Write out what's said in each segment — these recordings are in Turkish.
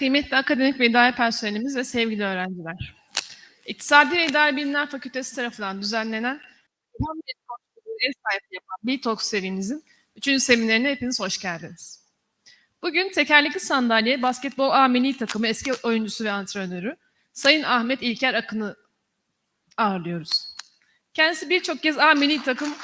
Kıymetli akademik ve idari personelimiz ve sevgili öğrenciler. İktisadi ve İdari Bilimler Fakültesi tarafından düzenlenen ev sahipliği yapan BİTOX serimizin 3. seminerine hepiniz hoş geldiniz. Bugün tekerlekli sandalye basketbol A milli takımı eski oyuncusu ve antrenörü Sayın Ahmet İlker Akın'ı ağırlıyoruz. Kendisi birçok kez A milli takım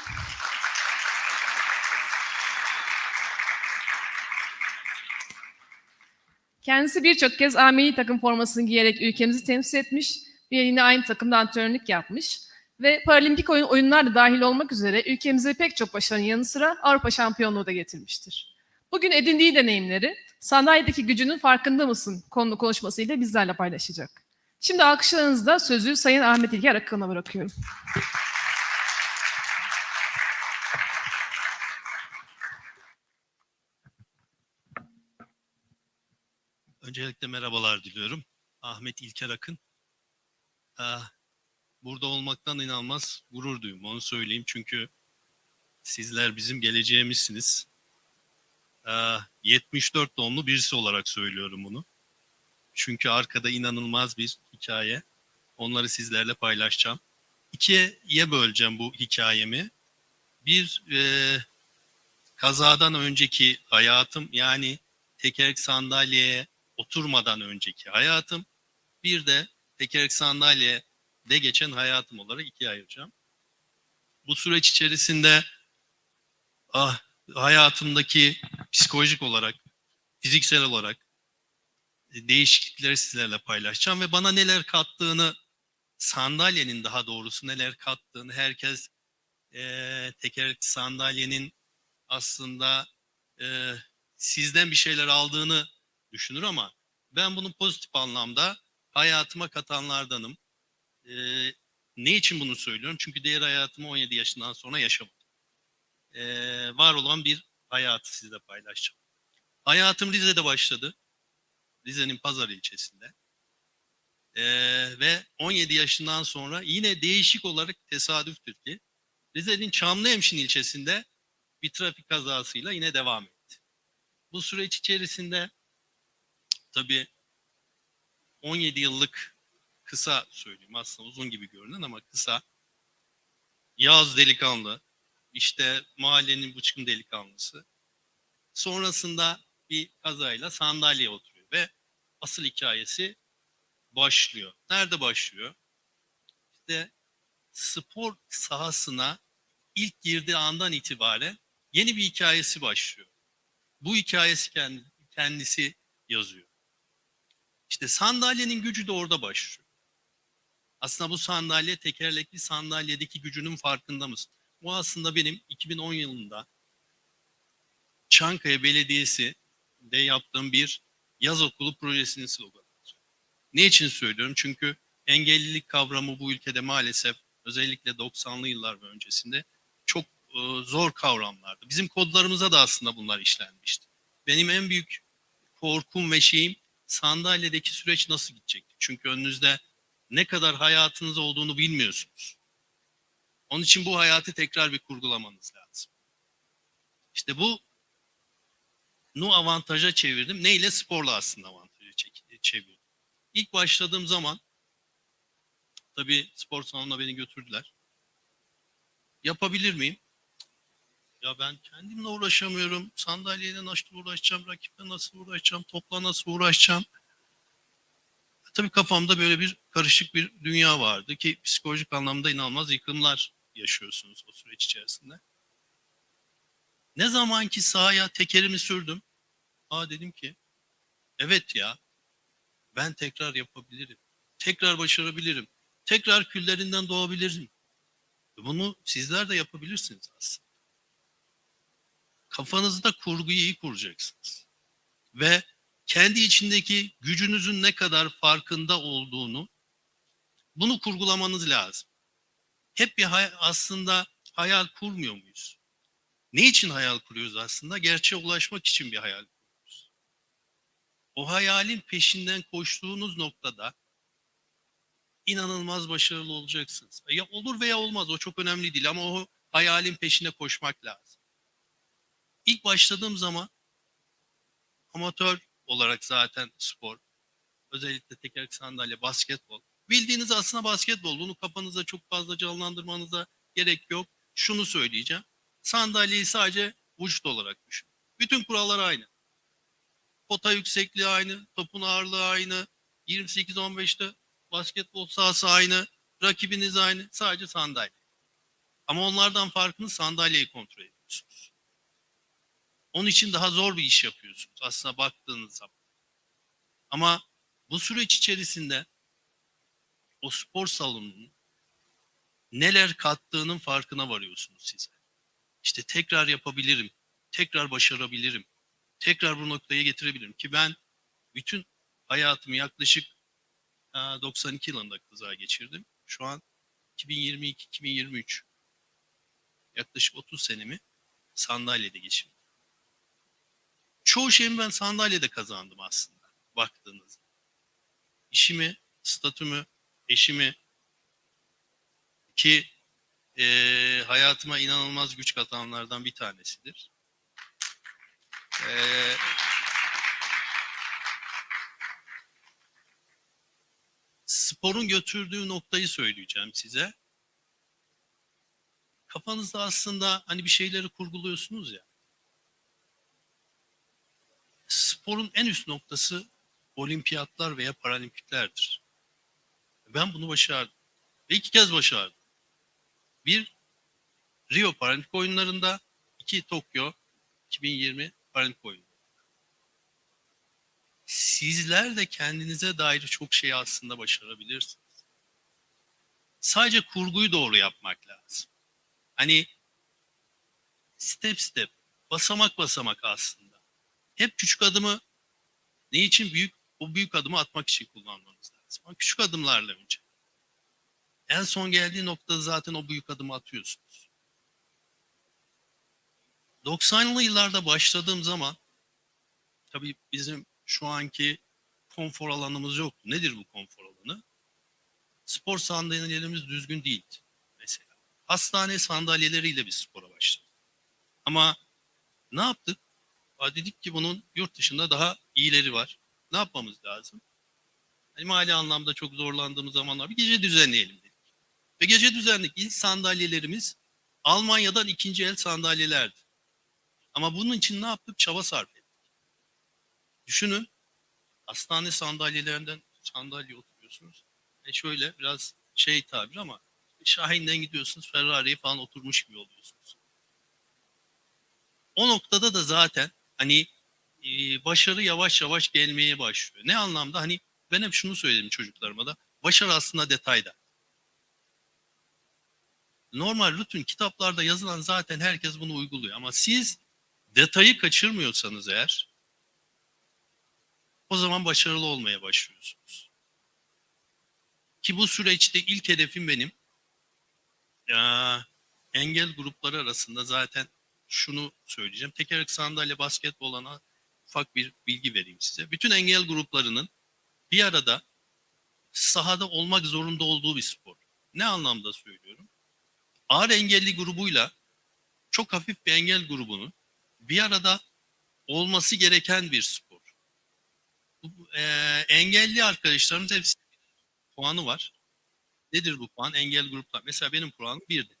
Kendisi birçok kez A milli takım formasını giyerek ülkemizi temsil etmiş ve yine aynı takımda antrenörlük yapmış ve paralimpik oyun, oyunlar da dahil olmak üzere ülkemize pek çok başarının yanı sıra Avrupa şampiyonluğu da getirmiştir. Bugün edindiği deneyimleri sandalyedeki gücünün farkında mısın konulu konuşmasıyla bizlerle paylaşacak. Şimdi alkışlarınızla sözü Sayın Ahmet İlker Akın'a bırakıyorum. Öncelikle merhabalar diliyorum. Ahmet İlker Akın. Ah, Burada olmaktan inanılmaz gurur duyuyorum onu söyleyeyim. Çünkü sizler bizim geleceğimizsiniz. Ah, 74 doğumlu birisi olarak söylüyorum bunu. Çünkü arkada inanılmaz bir hikaye. Onları sizlerle paylaşacağım. İkiye böleceğim bu hikayemi. Bir e, kazadan önceki hayatım yani tekerlek sandalyeye oturmadan önceki hayatım bir de tekerlek sandalyede geçen hayatım olarak ikiye ayıracağım. Bu süreç içerisinde ah, hayatımdaki psikolojik olarak, fiziksel olarak e, değişiklikleri sizlerle paylaşacağım ve bana neler kattığını sandalyenin daha doğrusu neler kattığını herkes e, tekerlekli sandalyenin aslında e, sizden bir şeyler aldığını düşünür ama ben bunu pozitif anlamda hayatıma katanlardanım. Ee, ne için bunu söylüyorum? Çünkü diğer hayatımı 17 yaşından sonra yaşamadım. Ee, var olan bir hayatı sizle paylaşacağım. Hayatım Rize'de başladı. Rize'nin Pazar ilçesinde. Ee, ve 17 yaşından sonra yine değişik olarak tesadüftür ki Rize'nin Çamlıhemşin ilçesinde bir trafik kazasıyla yine devam etti. Bu süreç içerisinde tabii 17 yıllık kısa söyleyeyim aslında uzun gibi görünen ama kısa yaz delikanlı işte mahallenin bıçkın delikanlısı sonrasında bir kazayla sandalyeye oturuyor ve asıl hikayesi başlıyor. Nerede başlıyor? İşte spor sahasına ilk girdiği andan itibaren yeni bir hikayesi başlıyor. Bu hikayesi kendisi yazıyor. İşte sandalyenin gücü de orada başlıyor. Aslında bu sandalye tekerlekli sandalyedeki gücünün farkında mısın? Bu aslında benim 2010 yılında Çankaya Belediyesi de yaptığım bir yaz okulu projesinin sloganıdır. Ne için söylüyorum? Çünkü engellilik kavramı bu ülkede maalesef özellikle 90'lı yıllar ve öncesinde çok e, zor kavramlardı. Bizim kodlarımıza da aslında bunlar işlenmişti. Benim en büyük korkum ve şeyim sandalyedeki süreç nasıl gidecekti? Çünkü önünüzde ne kadar hayatınız olduğunu bilmiyorsunuz. Onun için bu hayatı tekrar bir kurgulamanız lazım. İşte bu nu avantaja çevirdim. Neyle? Sporla aslında avantaja çevirdim. İlk başladığım zaman tabii spor salonuna beni götürdüler. Yapabilir miyim? Ya ben kendimle uğraşamıyorum. Sandalyeyle nasıl uğraşacağım, rakiple nasıl uğraşacağım, topla nasıl uğraşacağım. Tabii kafamda böyle bir karışık bir dünya vardı ki psikolojik anlamda inanılmaz yıkımlar yaşıyorsunuz o süreç içerisinde. Ne zaman ki sahaya tekerimi sürdüm, aa dedim ki evet ya ben tekrar yapabilirim. Tekrar başarabilirim. Tekrar küllerinden doğabilirim. Bunu sizler de yapabilirsiniz aslında kafanızda kurguyu iyi kuracaksınız. Ve kendi içindeki gücünüzün ne kadar farkında olduğunu bunu kurgulamanız lazım. Hep bir hay- aslında hayal kurmuyor muyuz? Ne için hayal kuruyoruz aslında? Gerçeğe ulaşmak için bir hayal kuruyoruz. O hayalin peşinden koştuğunuz noktada inanılmaz başarılı olacaksınız. Ya olur veya olmaz o çok önemli değil ama o hayalin peşine koşmak lazım. İlk başladığım zaman amatör olarak zaten spor Özellikle tekerlekli sandalye, basketbol. Bildiğiniz aslında basketbol. Bunu kafanızda çok fazla canlandırmanıza gerek yok. Şunu söyleyeceğim. Sandalyeyi sadece vücut olarak düşün. Bütün kurallar aynı. Pota yüksekliği aynı, topun ağırlığı aynı, 28-15'te basketbol sahası aynı, rakibiniz aynı, sadece sandalye. Ama onlardan farkını sandalyeyi kontrol ediyorsunuz. Onun için daha zor bir iş yapıyorsunuz aslında baktığınız zaman. Ama bu süreç içerisinde o spor salonunun neler kattığının farkına varıyorsunuz size. İşte tekrar yapabilirim, tekrar başarabilirim, tekrar bu noktaya getirebilirim ki ben bütün hayatımı yaklaşık e, 92 yılında kaza geçirdim. Şu an 2022-2023 yaklaşık 30 senemi sandalyede geçirdim. Çoğu şeyimi ben sandalyede kazandım aslında baktığınızda. İşimi, statümü, eşimi ki e, hayatıma inanılmaz güç katanlardan bir tanesidir. E, sporun götürdüğü noktayı söyleyeceğim size. Kafanızda aslında hani bir şeyleri kurguluyorsunuz ya. Sporun en üst noktası olimpiyatlar veya paralimpiklerdir. Ben bunu başardım. Ve iki kez başardım. Bir, Rio Paralimpik oyunlarında, iki Tokyo 2020 Paralimpik oyunlarında. Sizler de kendinize dair çok şey aslında başarabilirsiniz. Sadece kurguyu doğru yapmak lazım. Hani step step, basamak basamak aslında. Hep küçük adımı ne için büyük o büyük adımı atmak için kullanmanız lazım. Ama küçük adımlarla önce. En son geldiği noktada zaten o büyük adımı atıyorsunuz. 90'lı yıllarda başladığım zaman tabii bizim şu anki konfor alanımız yoktu. Nedir bu konfor alanı? Spor sandalyelerimiz düzgün değildi mesela. Hastane sandalyeleriyle biz spora başladık. Ama ne yaptık? Dedik ki bunun yurt dışında daha iyileri var. Ne yapmamız lazım? Hani mali anlamda çok zorlandığımız zamanlar bir gece düzenleyelim dedik. Ve gece düzenlik ilk sandalyelerimiz Almanya'dan ikinci el sandalyelerdi. Ama bunun için ne yaptık? Çaba sarf ettik. Düşünün hastane sandalyelerinden sandalye oturuyorsunuz. E şöyle biraz şey tabir ama Şahin'den gidiyorsunuz Ferrari'ye falan oturmuş gibi oluyorsunuz. O noktada da zaten hani e, başarı yavaş yavaş gelmeye başlıyor. Ne anlamda? Hani ben hep şunu söyledim çocuklarıma da. Başarı aslında detayda. Normal rutin kitaplarda yazılan zaten herkes bunu uyguluyor. Ama siz detayı kaçırmıyorsanız eğer o zaman başarılı olmaya başlıyorsunuz. Ki bu süreçte ilk hedefim benim ya, engel grupları arasında zaten şunu söyleyeceğim. Tekerlek sandalye basketbol olana ufak bir bilgi vereyim size. Bütün engel gruplarının bir arada sahada olmak zorunda olduğu bir spor. Ne anlamda söylüyorum? Ağır engelli grubuyla çok hafif bir engel grubunun bir arada olması gereken bir spor. Bu, e, engelli arkadaşlarımız hepsi puanı var. Nedir bu puan? Engel gruplar. Mesela benim puanım birdi.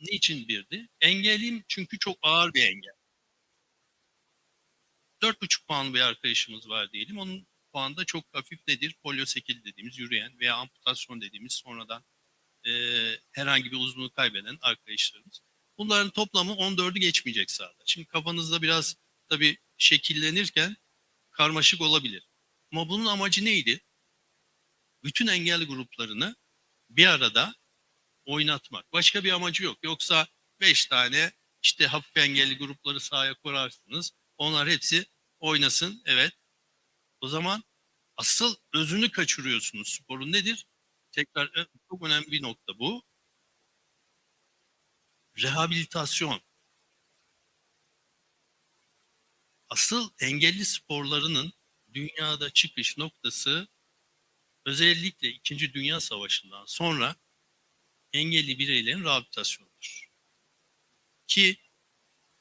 Niçin birdi? Engelliyim çünkü çok ağır bir engel. 4,5 puanlı bir arkadaşımız var diyelim. Onun puanı da çok hafif nedir? Poliosekil dediğimiz yürüyen veya amputasyon dediğimiz sonradan e, herhangi bir uzunluğu kaybeden arkadaşlarımız. Bunların toplamı 14'ü geçmeyecek sahada. Şimdi kafanızda biraz tabii şekillenirken karmaşık olabilir. Ama bunun amacı neydi? Bütün engel gruplarını bir arada oynatmak. Başka bir amacı yok. Yoksa 5 tane işte hafif engelli grupları sahaya kurarsınız. Onlar hepsi oynasın. Evet. O zaman asıl özünü kaçırıyorsunuz sporun nedir? Tekrar e, çok önemli bir nokta bu. Rehabilitasyon. Asıl engelli sporlarının dünyada çıkış noktası özellikle 2. Dünya Savaşı'ndan sonra engelli bireylerin rehabilitasyonudur. Ki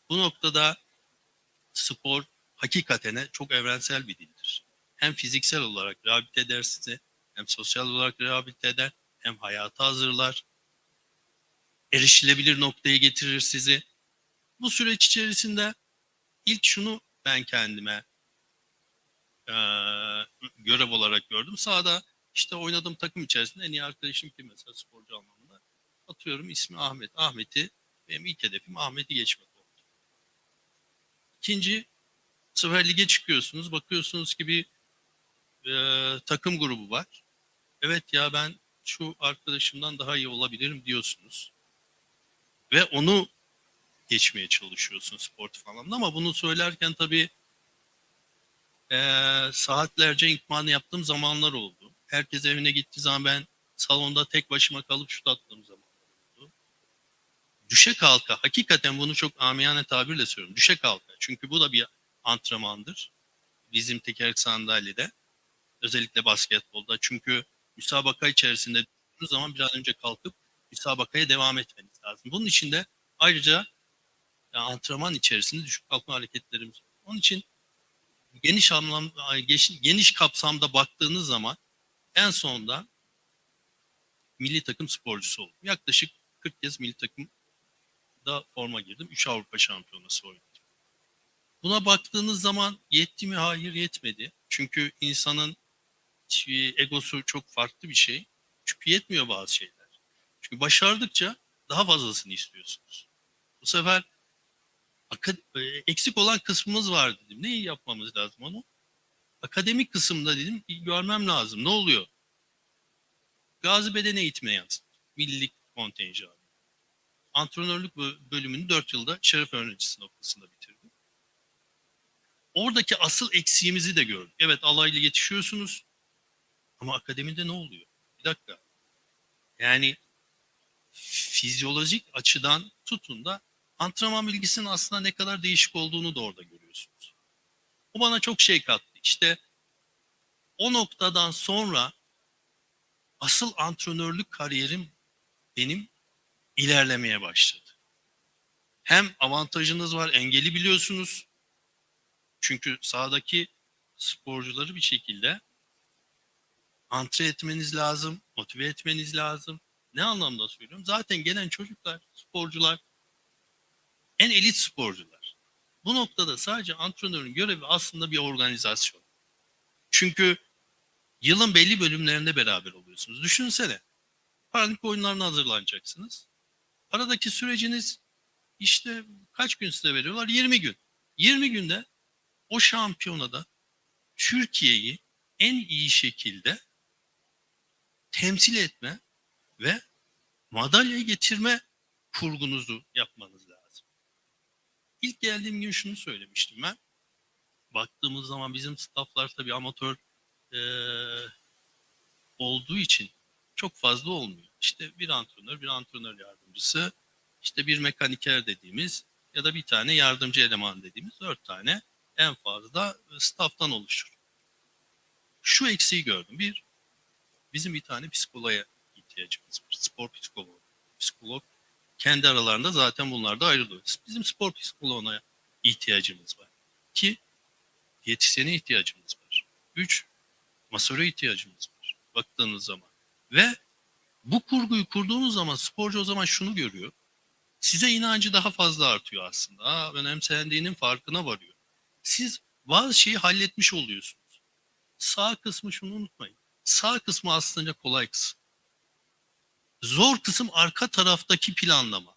bu noktada spor hakikatene çok evrensel bir dildir. hem fiziksel olarak rehabilite eder sizi, hem sosyal olarak rehabilite eder, hem hayata hazırlar, erişilebilir noktaya getirir sizi. Bu süreç içerisinde ilk şunu ben kendime eee, görev olarak gördüm. Sahada işte oynadığım takım içerisinde en iyi arkadaşım kim mesela sporcu anlamında. Atıyorum ismi Ahmet. Ahmet'i benim ilk hedefim Ahmet'i geçmek oldu. İkinci sefer lige çıkıyorsunuz. Bakıyorsunuz ki bir eee, takım grubu var. Evet ya ben şu arkadaşımdan daha iyi olabilirim diyorsunuz. Ve onu geçmeye çalışıyorsun sportif anlamda ama bunu söylerken tabii eee, saatlerce ikmanı yaptığım zamanlar oldu. Herkes evine gittiği zaman ben salonda tek başıma kalıp şut attığım. Düşe kalka, hakikaten bunu çok amiyane tabirle söylüyorum. Düşe kalka. Çünkü bu da bir antrenmandır. Bizim tekerlek sandalyede. Özellikle basketbolda. Çünkü müsabaka içerisinde düşündüğünüz zaman bir an önce kalkıp müsabakaya devam etmeniz lazım. Bunun için de ayrıca ya, antrenman içerisinde düşük kalkma hareketlerimiz. Onun için geniş anlam geniş, geniş kapsamda baktığınız zaman en sonunda milli takım sporcusu oldum. Yaklaşık 40 kez milli takımda forma girdim. 3 Avrupa Şampiyonası oynadım. Buna baktığınız zaman yetti mi? Hayır yetmedi. Çünkü insanın egosu çok farklı bir şey. Çünkü yetmiyor bazı şeyler. Çünkü başardıkça daha fazlasını istiyorsunuz. Bu sefer e, eksik olan kısmımız var dedim. Neyi yapmamız lazım onu? Akademik kısımda dedim görmem lazım. Ne oluyor? Gazi Beden Eğitimi yazdım. Millilik kontenjanı. Antrenörlük bö- bölümünü 4 yılda şeref öğrencisi noktasında bitirdim. Oradaki asıl eksiğimizi de gördük. Evet alayla yetişiyorsunuz ama akademide ne oluyor? Bir dakika. Yani fizyolojik açıdan tutun da antrenman bilgisinin aslında ne kadar değişik olduğunu da orada görüyorsunuz. O bana çok şey kattı. İşte o noktadan sonra asıl antrenörlük kariyerim benim ilerlemeye başladı. Hem avantajınız var, engeli biliyorsunuz. Çünkü sahadaki sporcuları bir şekilde antre etmeniz lazım, motive etmeniz lazım. Ne anlamda söylüyorum? Zaten gelen çocuklar, sporcular en elit sporcular. Bu noktada sadece antrenörün görevi aslında bir organizasyon. Çünkü yılın belli bölümlerinde beraber oluyorsunuz. Düşünsene. Paralimpik oyunlarına hazırlanacaksınız. Aradaki süreciniz işte kaç gün size veriyorlar? 20 gün. 20 günde o şampiyonada Türkiye'yi en iyi şekilde temsil etme ve madalyayı getirme kurgunuzu yapmanız lazım. İlk geldiğim gün şunu söylemiştim ben. Baktığımız zaman bizim stafflar tabii amatör eee, olduğu için çok fazla olmuyor. İşte bir antrenör, bir antrenör yardımcısı, işte bir mekaniker dediğimiz ya da bir tane yardımcı eleman dediğimiz dört tane en fazla stafftan oluşur. Şu eksiği gördüm. Bir, bizim bir tane psikoloğa ihtiyacımız var. Spor psikoloğu. Psikolog kendi aralarında zaten bunlar da ayrılıyor. Bizim spor psikoloğuna ihtiyacımız var. İki, diyetisyene ihtiyacımız var. Üç, masöre ihtiyacımız var. Baktığınız zaman. Ve bu kurguyu kurduğunuz zaman sporcu o zaman şunu görüyor. Size inancı daha fazla artıyor aslında. Aa, önemsendiğinin farkına varıyor. Siz bazı şeyi halletmiş oluyorsunuz. Sağ kısmı şunu unutmayın. Sağ kısmı aslında kolay kısım. Zor kısım arka taraftaki planlama.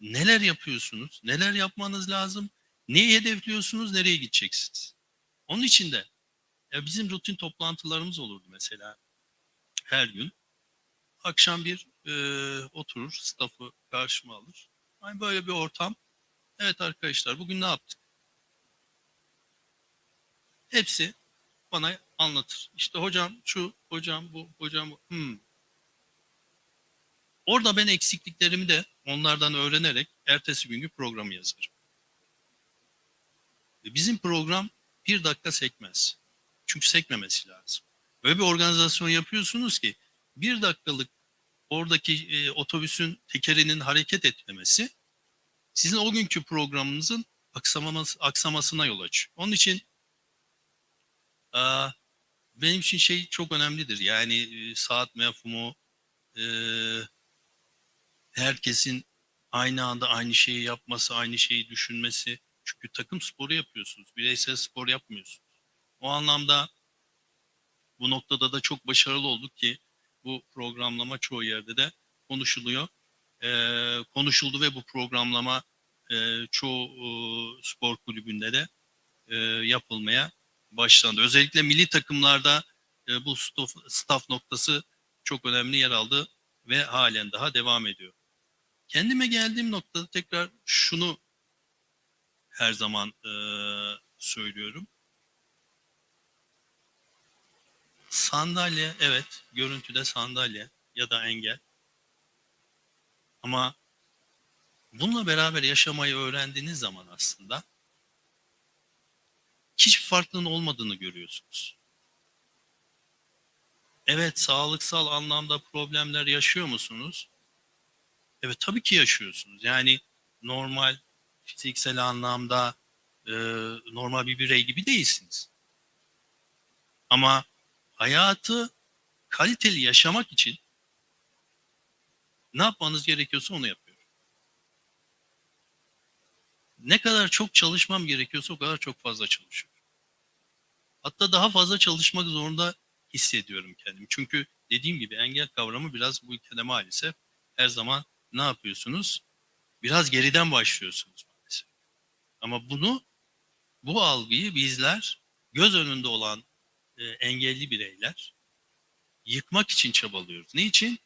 Neler yapıyorsunuz? Neler yapmanız lazım? Neyi hedefliyorsunuz? Nereye gideceksiniz? Onun için de ya bizim rutin toplantılarımız olurdu mesela her gün. Akşam bir e, oturur, staffı karşıma alır. Yani böyle bir ortam. Evet arkadaşlar bugün ne yaptık? Hepsi bana anlatır. İşte hocam şu, hocam bu, hocam bu. Hmm. Orada ben eksikliklerimi de onlardan öğrenerek ertesi günkü programı yazarım. Ve Bizim program bir dakika sekmez. Çünkü sekmemesi lazım. Öyle bir organizasyon yapıyorsunuz ki bir dakikalık oradaki e, otobüsün tekerinin hareket etmemesi sizin o günkü programınızın aksamaması, aksamasına yol açıyor. Onun için Aa, benim için şey çok önemlidir. Yani e, saat mefhumu e, herkesin aynı anda aynı şeyi yapması, aynı şeyi düşünmesi. Çünkü takım sporu yapıyorsunuz. Bireysel spor yapmıyorsunuz. O anlamda bu noktada da çok başarılı olduk ki bu programlama çoğu yerde de konuşuluyor. Ee, konuşuldu ve bu programlama e, çoğu e, spor kulübünde de e, yapılmaya başlandı. Özellikle milli takımlarda e, bu staff, staff noktası çok önemli yer aldı ve halen daha devam ediyor. Kendime geldiğim noktada tekrar şunu her zaman e, söylüyorum. Sandalye evet görüntüde sandalye ya da engel. Ama bununla beraber yaşamayı öğrendiğiniz zaman aslında hiçbir farklılığın olmadığını görüyorsunuz. Evet sağlıksal anlamda problemler yaşıyor musunuz? Evet tabii ki yaşıyorsunuz. Yani normal fiziksel anlamda e, normal bir birey gibi değilsiniz. Ama hayatı kaliteli yaşamak için ne yapmanız gerekiyorsa onu yapıyorum. Ne kadar çok çalışmam gerekiyorsa o kadar çok fazla çalışıyorum. Hatta daha fazla çalışmak zorunda hissediyorum kendimi. Çünkü dediğim gibi engel kavramı biraz bu ülkede maalesef her zaman ne yapıyorsunuz? Biraz geriden başlıyorsunuz maalesef. Ama bunu bu algıyı bizler göz önünde olan e, engelli bireyler yıkmak için çabalıyoruz. Ne için?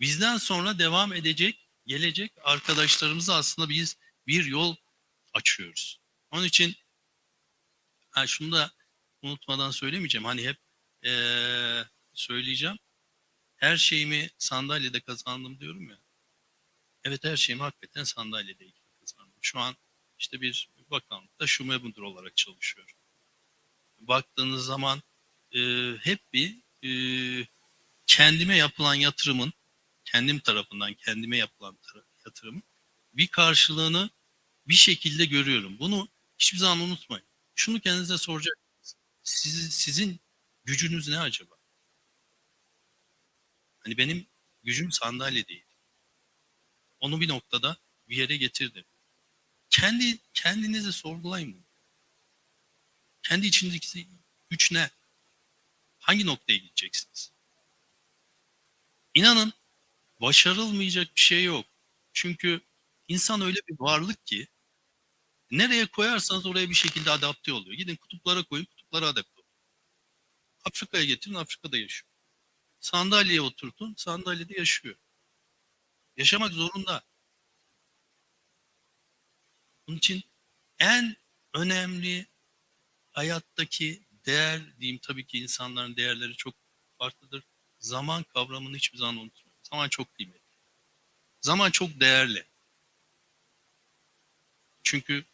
Bizden sonra devam edecek, gelecek arkadaşlarımıza aslında biz bir yol açıyoruz. Onun için ha şunu da unutmadan söylemeyeceğim. Hani hep ee, söyleyeceğim. Her şeyimi sandalyede kazandım diyorum ya. Evet her şeyimi hakikaten sandalyede kazandım. Şu an işte bir bakanlıkta şube müdür olarak çalışıyorum. Baktığınız zaman e, hep bir e, kendime yapılan yatırımın, kendim tarafından kendime yapılan yatırımın bir karşılığını bir şekilde görüyorum. Bunu hiçbir zaman unutmayın. Şunu kendinize soracaksınız. Siz, sizin gücünüz ne acaba? Hani benim gücüm sandalye değil. Onu bir noktada bir yere getirdim. Kendi kendinizi sorgulayın bunu. Kendi içindeki güç ne? Hangi noktaya gideceksiniz? İnanın başarılmayacak bir şey yok. Çünkü insan öyle bir varlık ki nereye koyarsanız oraya bir şekilde adapte oluyor. Gidin kutuplara koyun, kutuplara adapte oluyor. Afrika'ya getirin, Afrika'da yaşıyor. Sandalyeye oturtun, sandalyede yaşıyor. Yaşamak zorunda. Bunun için en önemli hayattaki değer diyeyim tabii ki insanların değerleri çok farklıdır. Zaman kavramını hiçbir zaman unutmayın. Zaman çok kıymetli. Zaman çok değerli. Çünkü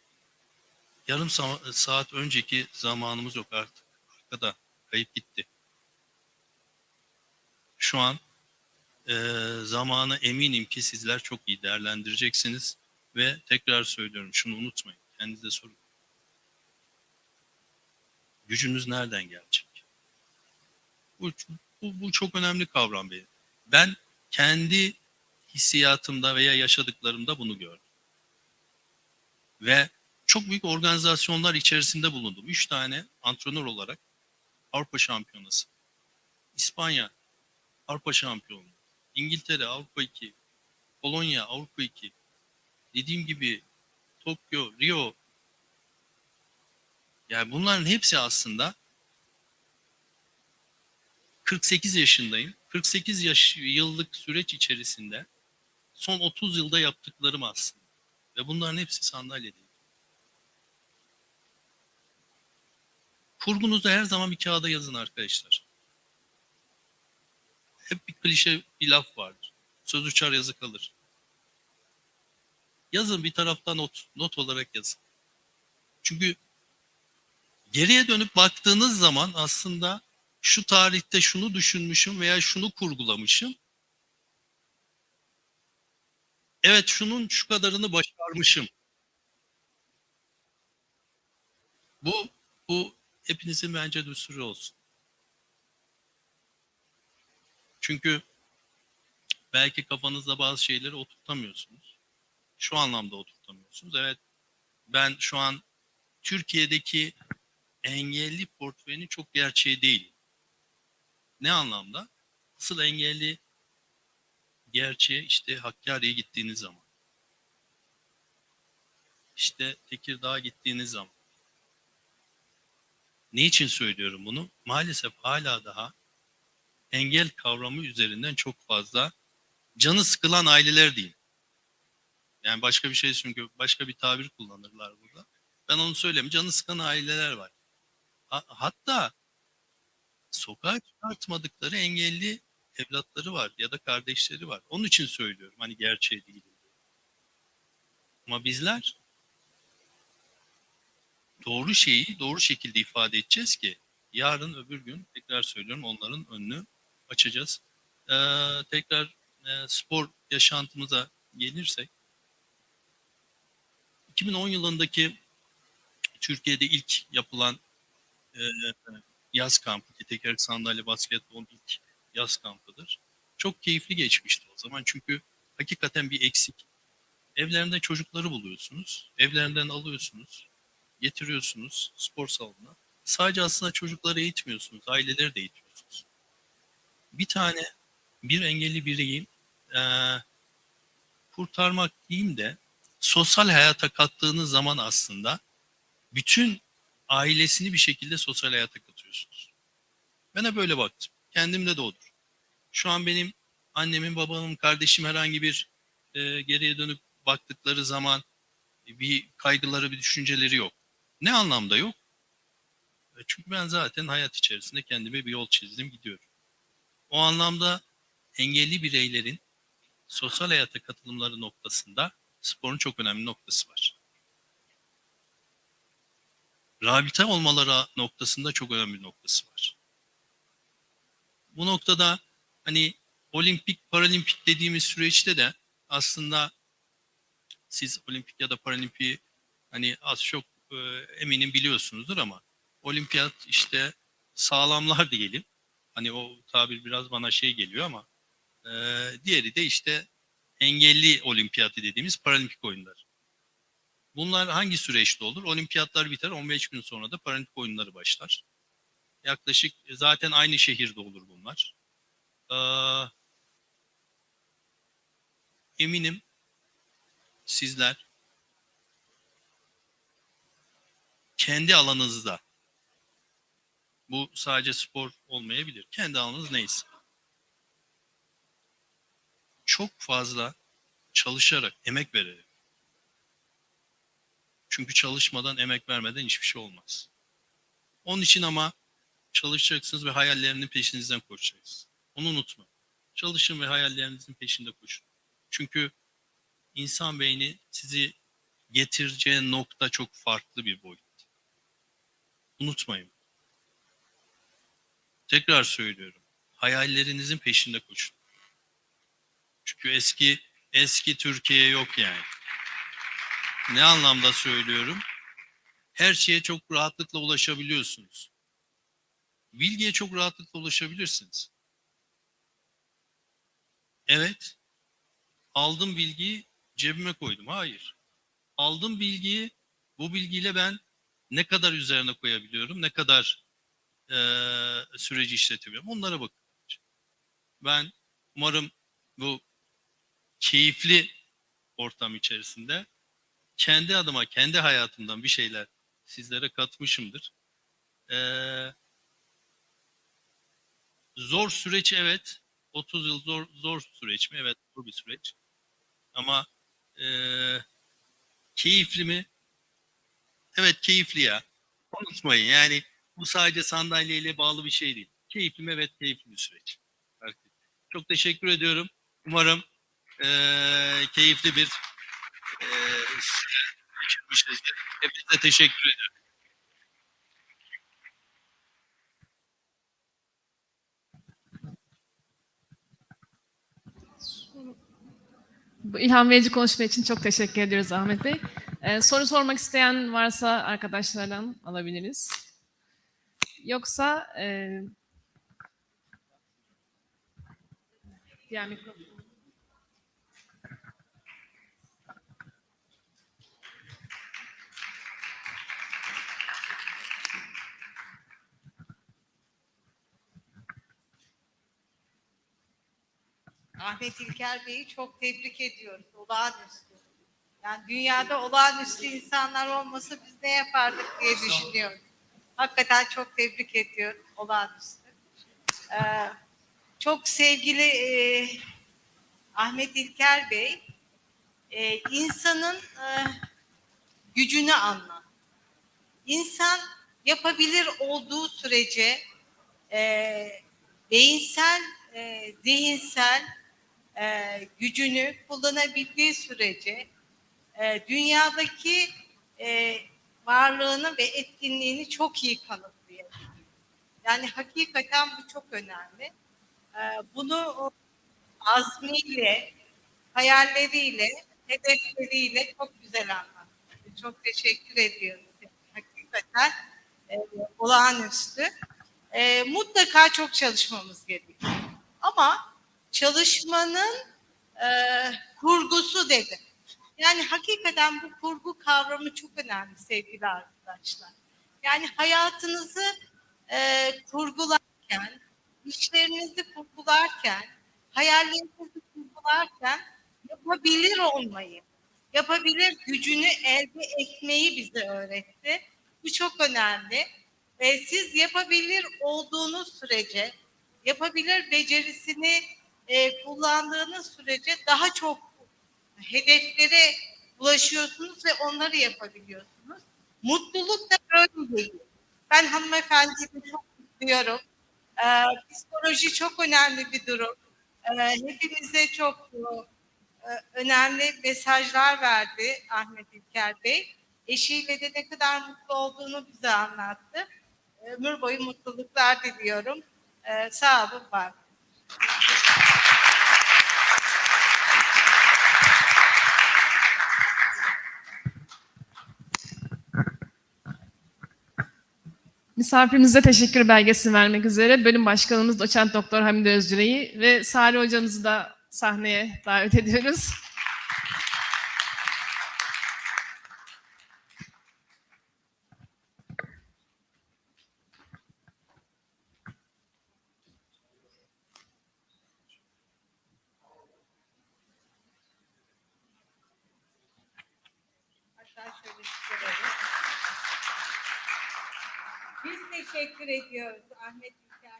yarım saat önceki zamanımız yok artık. Arkada kayıp gitti. Şu an e, zamanı eminim ki sizler çok iyi değerlendireceksiniz ve tekrar söylüyorum şunu unutmayın. Kendinize sorun. Gücünüz nereden gelecek? Bu, bu, bu çok önemli kavram benim. Ben kendi hissiyatımda veya yaşadıklarımda bunu gördüm. Ve çok büyük organizasyonlar içerisinde bulundum. Üç tane antrenör olarak Avrupa Şampiyonası, İspanya Avrupa Şampiyonluğu, İngiltere Avrupa 2, Polonya Avrupa 2, dediğim gibi Tokyo, Rio. Yani bunların hepsi aslında 48 yaşındayım. 48 yaş, yıllık süreç içerisinde son 30 yılda yaptıklarım aslında. Ve bunların hepsi sandalyede. Kurgunuzu her zaman bir kağıda yazın arkadaşlar. Hep bir klişe bir laf vardır. Söz uçar yazı kalır. Yazın bir taraftan not, not olarak yazın. Çünkü geriye dönüp baktığınız zaman aslında şu tarihte şunu düşünmüşüm veya şunu kurgulamışım. Evet şunun şu kadarını başarmışım. Bu bu hepinizin bence düsturu olsun. Çünkü belki kafanızda bazı şeyleri oturtamıyorsunuz. Şu anlamda oturtamıyorsunuz. Evet ben şu an Türkiye'deki engelli portföyünün çok gerçeği değil. Ne anlamda? Asıl engelli gerçeği işte Hakkari'ye gittiğiniz zaman. İşte Tekirdağ'a gittiğiniz zaman. Ne için söylüyorum bunu? Maalesef hala daha engel kavramı üzerinden çok fazla canı sıkılan aileler değil. Yani başka bir şey çünkü başka bir tabir kullanırlar burada. Ben onu söyleyeyim. Canı sıkan aileler var. Ha- hatta sokağa çıkartmadıkları engelli evlatları var ya da kardeşleri var. Onun için söylüyorum. Hani gerçeği değil. Ama bizler doğru şeyi doğru şekilde ifade edeceğiz ki yarın öbür gün tekrar söylüyorum onların önünü açacağız. Ee, tekrar e, spor yaşantımıza gelirsek 2010 yılındaki Türkiye'de ilk yapılan e, yaz kampı ki teker sandalye basketbol ilk yaz kampıdır. Çok keyifli geçmişti o zaman çünkü hakikaten bir eksik. Evlerinde çocukları buluyorsunuz, evlerinden alıyorsunuz, getiriyorsunuz spor salonuna. Sadece aslında çocukları eğitmiyorsunuz, aileleri de eğitiyorsunuz. Bir tane bir engelli bireyi e, kurtarmak diyeyim de sosyal hayata kattığınız zaman aslında bütün ailesini bir şekilde sosyal hayata katıyorsunuz. Ben de böyle baktım. Kendimde de odur. Şu an benim annemin, babamın, kardeşim herhangi bir e, geriye dönüp baktıkları zaman bir kaygıları, bir düşünceleri yok. Ne anlamda yok? E, Çünkü ben zaten hayat içerisinde kendime bir yol çizdim, gidiyorum. O anlamda engelli bireylerin sosyal hayata katılımları noktasında sporun çok önemli noktası var. Rabita olmaları noktasında çok önemli bir noktası var. Bu noktada hani olimpik, paralimpik dediğimiz süreçte de aslında siz olimpik ya da paralimpiyi hani az çok e, eminim biliyorsunuzdur ama olimpiyat işte sağlamlar diyelim. Hani o tabir biraz bana şey geliyor ama e, diğeri de işte engelli olimpiyatı dediğimiz paralimpik oyunlar. Bunlar hangi süreçte olur? Olimpiyatlar biter 15 gün sonra da paralimpik oyunları başlar. Yaklaşık zaten aynı şehirde olur bunlar. Ee, eminim sizler kendi alanınızda bu sadece spor olmayabilir. Kendi alanınız neyse. Çok fazla çalışarak, emek vererek. Çünkü çalışmadan, emek vermeden hiçbir şey olmaz. Onun için ama çalışacaksınız ve hayallerinin peşinizden koşacaksınız. Onu unutma. Çalışın ve hayallerinizin peşinde koşun. Çünkü insan beyni sizi getireceği nokta çok farklı bir boyut. Unutmayın. Tekrar söylüyorum. Hayallerinizin peşinde koşun. Çünkü eski eski Türkiye yok yani. Ne anlamda söylüyorum? Her şeye çok rahatlıkla ulaşabiliyorsunuz. Bilgiye çok rahatlıkla ulaşabilirsiniz. Evet. Aldım bilgiyi cebime koydum. Hayır. Aldım bilgiyi bu bilgiyle ben ne kadar üzerine koyabiliyorum, ne kadar eee, süreci işletebiliyorum. Onlara bakın. Ben umarım bu keyifli ortam içerisinde kendi adıma, kendi hayatımdan bir şeyler sizlere katmışımdır. Ee, zor süreç evet. 30 yıl zor zor süreç mi? Evet zor bir süreç. Ama ee, keyifli mi? Evet keyifli ya. Unutmayın yani bu sadece sandalyeyle bağlı bir şey değil. Keyifli mi? Evet keyifli bir süreç. Çok teşekkür ediyorum. Umarım ee, keyifli bir geçirmişizdir. Hepinize teşekkür ediyorum. Bu ilham verici konuşma için çok teşekkür ediyoruz Ahmet Bey. Ee, soru sormak isteyen varsa arkadaşlardan alabiliriz. yoksa e, diğer mikrofon. Ahmet İlker Bey'i çok tebrik ediyoruz. Olağanüstü. Yani dünyada olağanüstü insanlar olmasa biz ne yapardık diye düşünüyorum. Hakikaten çok tebrik ediyorum. Olağanüstü. Ee, çok sevgili e, Ahmet İlker Bey, e, insanın e, gücünü anla. İnsan yapabilir olduğu sürece e, beyinsel, e, zihinsel e, gücünü kullanabildiği sürece e, dünyadaki e, varlığını ve etkinliğini çok iyi kanıtlayabilir. Yani hakikaten bu çok önemli. E, bunu azmiyle, hayalleriyle, hedefleriyle çok güzel anlattı. Çok teşekkür ediyorum. Hakikaten e, olağanüstü. E, mutlaka çok çalışmamız gerekiyor. Ama çalışmanın e, kurgusu dedi. Yani hakikaten bu kurgu kavramı çok önemli sevgili arkadaşlar. Yani hayatınızı e, kurgularken, işlerinizi kurgularken, hayallerinizi kurgularken yapabilir olmayı, yapabilir gücünü elde etmeyi bize öğretti. Bu çok önemli. Ve siz yapabilir olduğunuz sürece, yapabilir becerisini e, kullandığınız sürece daha çok hedeflere ulaşıyorsunuz ve onları yapabiliyorsunuz. Mutluluk da böyle değil. Ben hanımefendiyi çok kutluyorum. Ee, psikoloji çok önemli bir durum. Ee, hepimize çok e, önemli mesajlar verdi Ahmet İlker Bey. Eşiyle de ne kadar mutlu olduğunu bize anlattı. Ömür boyu mutluluklar diliyorum. Ee, sağ olun, var. Misafirimize teşekkür belgesini vermek üzere bölüm başkanımız doçent doktor Hamide Özcüre'yi ve Sari hocamızı da sahneye davet ediyoruz. Hatta şöyle çıkaralım. Biz teşekkür ediyoruz Ahmet Bey'e.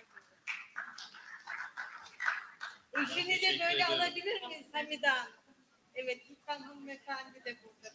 Eşini de böyle alabilir miyiz Hamide Hanım? Evet, lütfen hanımefendi de burada.